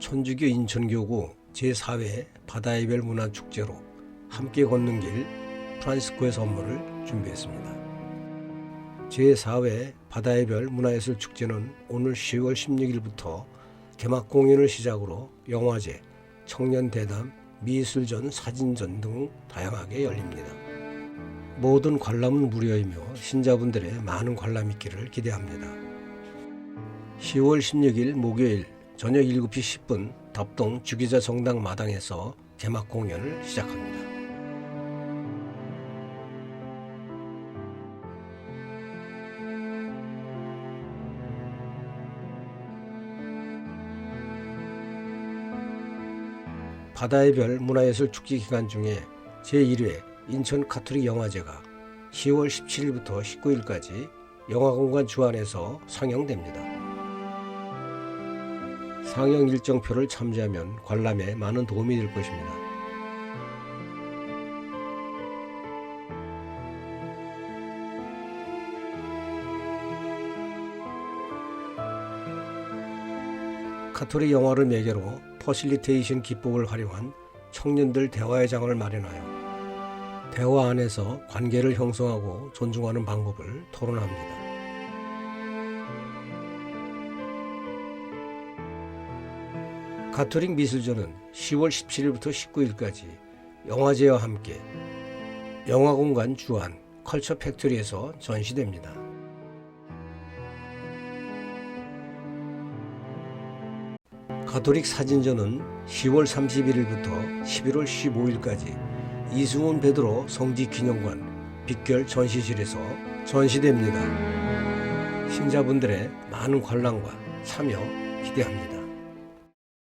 천주교 인천교구 제4회 바다의 별 문화축제로 함께 걷는 길 프란시스코의 선물을 준비했습니다. 제4회 바다의 별 문화예술 축제는 오늘 10월 16일부터 개막 공연을 시작으로 영화제, 청년 대담, 미술전, 사진전 등 다양하게 열립니다. 모든 관람은 무료이며 신자분들의 많은 관람 있기를 기대합니다. 10월 16일 목요일 저녁 7시 10분 답동 주기자 정당 마당에서 개막 공연을 시작합니다. 바다의 별 문화예술 축제 기간 중에 제1회 인천 카톨릭 영화제가 10월 17일부터 19일까지 영화공간 주안에서 상영됩니다. 상영 일정표를 참조하면 관람에 많은 도움이 될 것입니다. 카톨릭 영화를 매개로 퍼실리테이션 기법을 활용한 청년들 대화의 장을 마련하여 대화 안에서 관계를 형성하고 존중하는 방법을 토론합니다. 가톨릭 미술전은 10월 17일부터 19일까지 영화제와 함께 영화공간 주안 컬처 팩토리에서 전시됩니다. 가톨릭 사진전은 10월 31일부터 11월 15일까지 이승훈 베드로 성지 기념관 빛결 전시실에서 전시됩니다. 신자분들의 많은 관람과 참여 기대합니다.